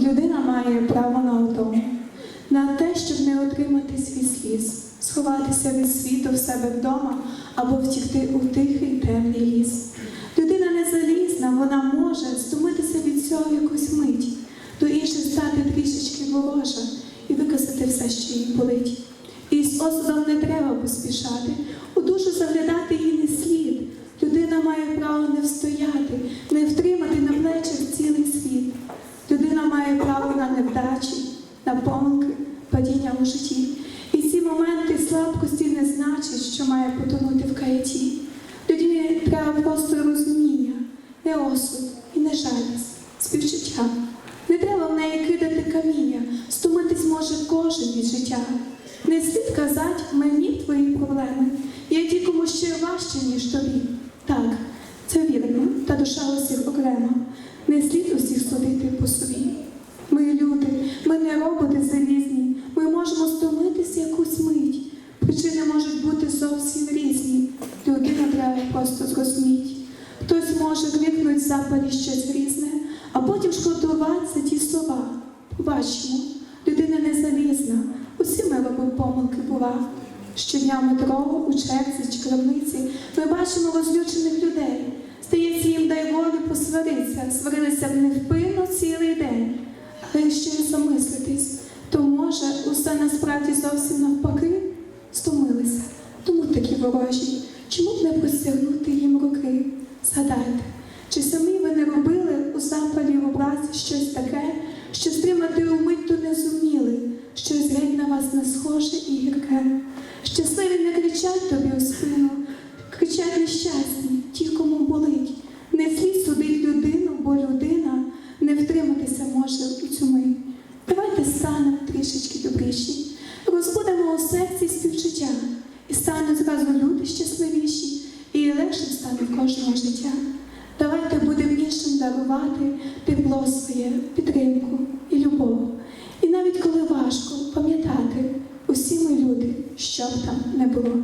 Людина має право на утому, на те, щоб не отримати свій сліз, сховатися від світу в себе вдома або втікти у тихий темний ліс. Людина не залізна, вона може стомитися від цього якусь мить, до інших стати трішечки ворожа і виказати все, що їй болить. І з осудом не треба поспішати, у душу заглядати їй не слід. Людина має право не встояти, не втримати на плечах цілий світ. Людина має право на невдачі, на помилки, падіння у житті. І ці моменти слабкості не значать, що має потонути в каяті. Людині треба просто розуміння, не осуд і не жалість, співчуття. Не треба в неї кидати каміння, стомитись може кожен від життя. Не слід казати мені твої проблеми. Є ті, кому ще важче, ніж тобі. Так, це вірно, та душа усіх окрема. Не слід усіх судити по собі. Ми ми не роботи залізні, ми можемо стомитись якусь мить. Причини можуть бути зовсім різні. Людину треба просто зрозуміти. Хтось може крикнути в запалі щось різне, а потім шкодувати ті слова. Бачимо, людина не залізна, усі ми робимо помилки бува. Щодня в метро, у черзі чи крамниці ми бачимо розлючених людей. Здається, їм дай волю посваритися, сварилися б невпинно цілий насправді зовсім навпаки стомилися, тому такі ворожі. Чому б не простягнути їм руки? Згадайте, чи самі ви не робили у запалі в образі щось таке, що стримати умить то не зуміли, щось геть на вас не схоже і гірке. Щасливі не кричать тобі у спину, кричать нещасні, ті, кому болить. Не слід судить людину, бо людина не втриматися може у цю мить. Давайте станемо трішечки добріші, розбудемо у серці співчуття, і стануть зразу люди щасливіші, і легше стане кожного життя. Давайте будемо іншим дарувати тепло своє, підтримку і любов. І навіть коли важко пам'ятати, усі ми люди, що б там не було.